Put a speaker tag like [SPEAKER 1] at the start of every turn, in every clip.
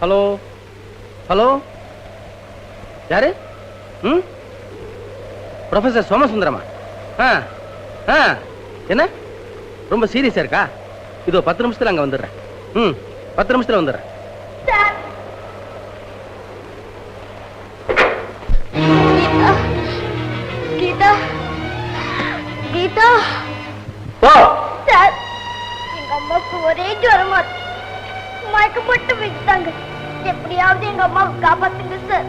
[SPEAKER 1] Hello? Hello? யாரு? ம்? Professor சோமசுந்தரமா? ஆ ஆ. என்ன? ரொம்ப சீரியஸா இருக்கா? இதோ பத்து நிமிஷத்துல அங்க வந்துடுறேன். ம் பத்து நிமிஷத்துல வந்துடுறேன்.
[SPEAKER 2] கீதா. கீதா. கீதா.
[SPEAKER 1] ஓ
[SPEAKER 2] சார் எங்க அம்மாவுக்கு ஒரே ஜுரமா மயக்கம் போட்டு விட்டாங்க எப்படியாவது எங்க அம்மாவை காப்பாத்துங்க சார்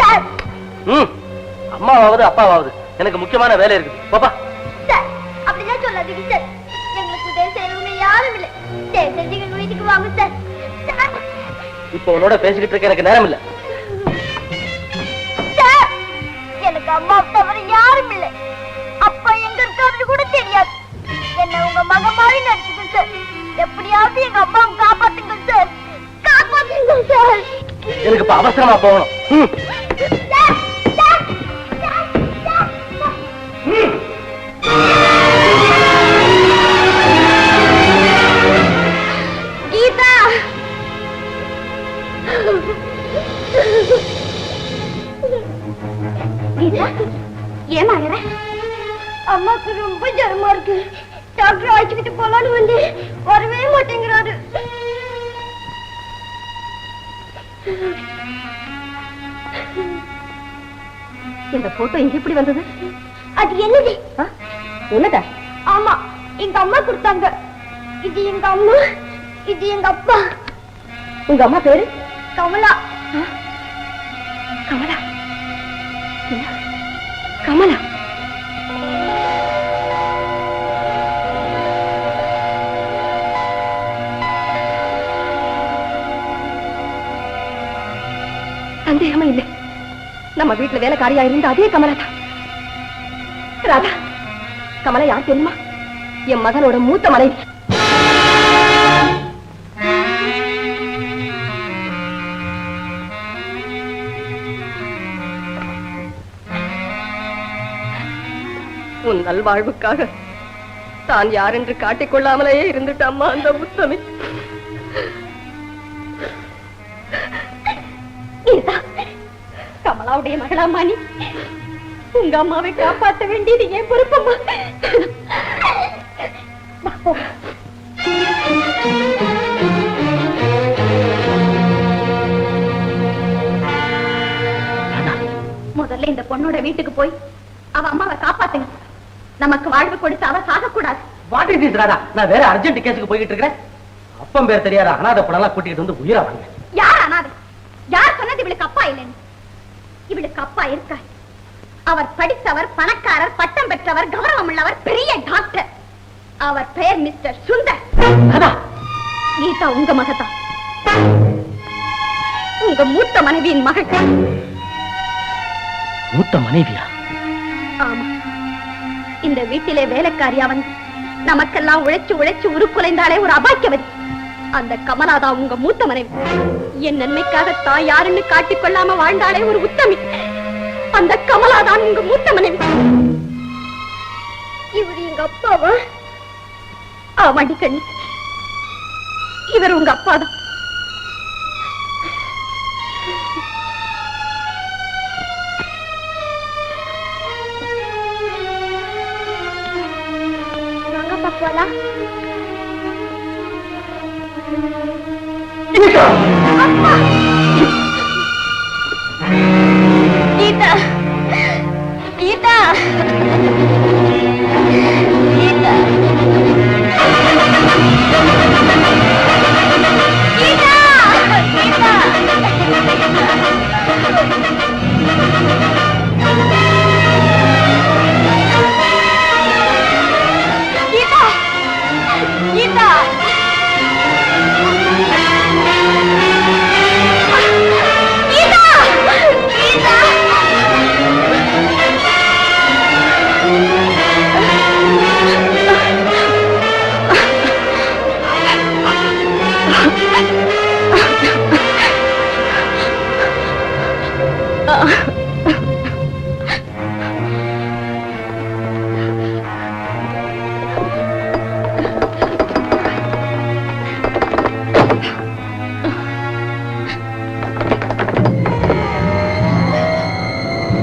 [SPEAKER 2] சார்
[SPEAKER 1] ம். அம்மாவாவது அப்பாவாவது. எனக்கு முக்கியமான வேலை இருக்குது. பாப்பா.
[SPEAKER 2] சார் அப்படிதான் சொல்லாதீங்க சார் எங்களுக்கு உதவி செய்யறவங்க யாரும் இல்லை. தயவு செஞ்சு எங்க வீட்டுக்கு வாங்க சார்
[SPEAKER 1] இப்போ உன்னோட பேசிக்கிட்டு இருக்க எனக்கு நேரம் இல்ல.
[SPEAKER 2] எனக்கு அம்மா தவிர யாரும் இல்லை. அப்பா எங்க இருக்காருன்னு கூட தெரியாது. என்ன உங்க மக மாதிரி நடிச்சுங்க சார் எப்படியாவது எங்க அம்மாவை காப்பாத்துங்க சார் காப்பாத்துங்க சார்
[SPEAKER 1] எனக்கு அவசரமா போகணும்.
[SPEAKER 2] டாக்டர் அழைச்சுக்கிட்டு போலான்னு வந்து வரவே மாட்டேங்கிறாரு.
[SPEAKER 3] இந்த போட்டோ இங்க எப்படி வந்தது?
[SPEAKER 2] அது என்னது?
[SPEAKER 3] என்னதா?
[SPEAKER 2] ஆமா எங்க அம்மா கொடுத்தாங்க. இது எங்க அம்மா இது எங்க அப்பா.
[SPEAKER 3] உங்க அம்மா பேரு?
[SPEAKER 2] கமலா.
[SPEAKER 3] கமலா? கமலா. சந்தேகமே இல்லை. நம்ம வீட்டுல வேலைக்காரியா இருந்த அதே கமலா தான். ராதா கமலா யார் தெரியுமா? என் மகனோட மூத்த மனைவி. உன் நல்வாழ்வுக்காக தான் யார் என்று காட்டிக்கொள்ளாமலேயே இருந்துட்டு அந்த உத்தமி.
[SPEAKER 2] கமலாவுடைய மகளாமா நீ உங்க அம்மாவை காப்பாற்ற வேண்டியது என் பொறுப்பம்மா. முதல்ல இந்த பொண்ணோட வீட்டுக்கு போய் அவ அம்மாவை காப்பாத்துங்க. நமக்கு வாழ்வு கொடுத்து அவ சாகக்கூடாது.
[SPEAKER 1] What is Radha? நான் வேற அர்ஜென்ட் கேஸுக்கு போயிட்டு இருக்கிறேன். அப்பம் பேர் தெரியாத அனாதை படம்லாம் கூட்டிட்டு வந்து உயிரா வாங்க
[SPEAKER 2] யார் அனாதை? யார் சொன்னது இவளுக்கு அப்பா இல்லைன்னு? இவளுக்கு அப்பா இருக்கார். அவர் படித்தவர் பணக்காரர் பட்டம் பெற்றவர் கௌரவம் உள்ளவர் பெரிய டாக்டர். அவர் பெயர் மிஸ்டர் சுந்தர். கீதா. உங்க மகதான். உங்க மூத்த மனைவியின் மகள்.
[SPEAKER 1] மூத்த மனைவியா?
[SPEAKER 2] ஆமா. இந்த வீட்டிலே வேலைக்காரியா வந்து நமக்கெல்லாம் உழைச்சு உழைச்சு உருக்குலைந்தாலே ஒரு அபாக்கியவதி. அந்த கமலாதா உங்க மூத்த மனைவி. என் நன்மைக்காக தான் யாருன்னு காட்டிக் கொள்ளாம வாழ்ந்தாலே ஒரு உத்தமி. அந்த கமலாதான் உங்க மூத்த மனைவி. இவர் எங்க அப்பாவா? ஆமாடி கண்ணி இவர் உங்க அப்பாதான். போலாம் கீதா! கீதா!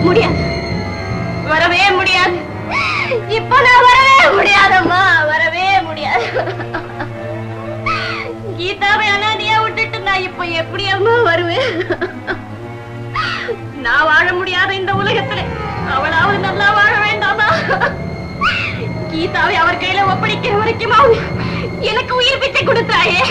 [SPEAKER 2] முடியாது. வரவே முடியாது. இப்ப வரவே முடியாதம்மா. வரவே முடியாது.
[SPEAKER 4] கீதாவை அனாதியா விட்டுட்டு நான் இப்ப எப்படி அம்மா வருவேன்? நான் வாழ முடியாத இந்த உலகத்துல அவளாவது நல்லா வாழ வேண்டாமா? கீதாவை அவர் கையில ஒப்படைக்கிற வரைக்கும் எனக்கு உயிர் பிச்சை கொடுத்தாயே.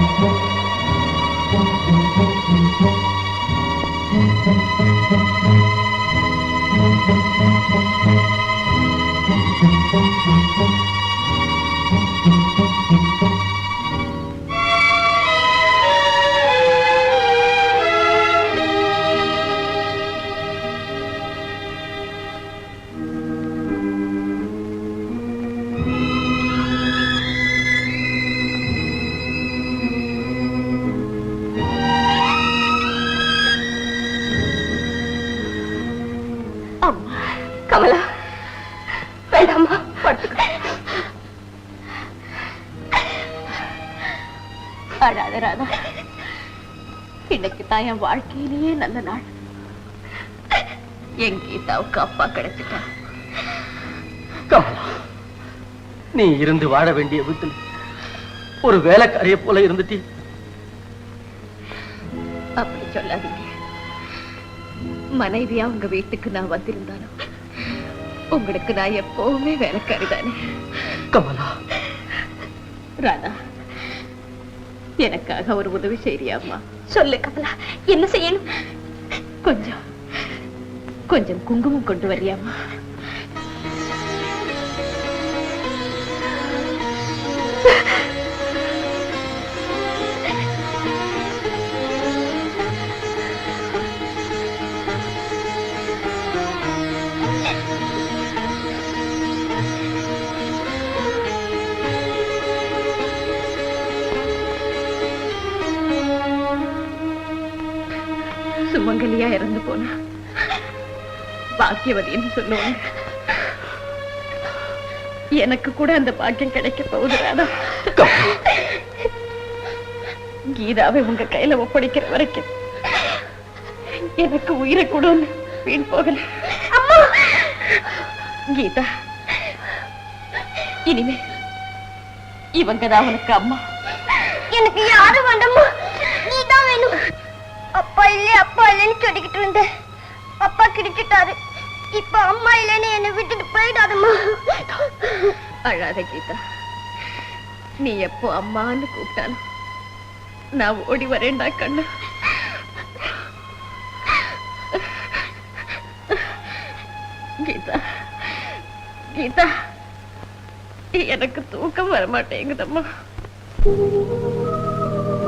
[SPEAKER 3] அம்மா கமலா படுத்துக்க
[SPEAKER 4] அழாத ராதா. இன்னைக்கு தான் என் வாழ்க்கையிலேயே நல்ல நாள். என் கீதாவுக்கு அப்பா கிடைச்சிட்டா.
[SPEAKER 1] கமலா நீ இருந்து வாழ வேண்டிய வீட்டில் ஒரு வேலைக்காரிய போல இருந்துட்டி?
[SPEAKER 4] அப்படி சொல்லாதீங்க. மனைவியா உங்க வீட்டுக்கு நான் வந்திருந்தாலும் உங்களுக்கு நான் எப்பவுமே வேலைக்காரி தானே.
[SPEAKER 1] கமலா.
[SPEAKER 4] ராதா எனக்காக ஒரு உதவி செய்யறியாம்மா
[SPEAKER 3] சொல்லு கமலா என்ன செய்யணும்?
[SPEAKER 4] கொஞ்சம் கொஞ்சம் குங்குமம் கொண்டு வரியாம்மா பாக்கியவதின்னு சொல்லுவாங்க எனக்கு கூட அந்த பாக்கியம் கிடைக்க போகுது ராதா. கீதாவை உங்க கையில ஒப்படைக்கிற வரைக்கும் எனக்கு உயிரை கொடுன்னு வீண் போகல. கீதா இனிமே இவங்க தான் உனக்கு அம்மா.
[SPEAKER 3] எனக்கு யாரும் வேண்டாமா நீதான் வேணும். அப்பா இல்ல அப்பா இல்லன்னு சொல்லிக்கிட்டு இருந்த அப்பா கிடைச்சிட்டாரு இப்ப அம்மா இல்லைன்னு என்னை விட்டுட்டு போயிடாதம்மா.
[SPEAKER 4] அழாத கீதா. நீ எப்போ அம்மான்னு கூப்பிட்டாலும் நான் ஓடி வரேன்டா கண்ணு. கீதா கீதா எனக்கு தூக்கம் வர மாட்டேங்குதம்மா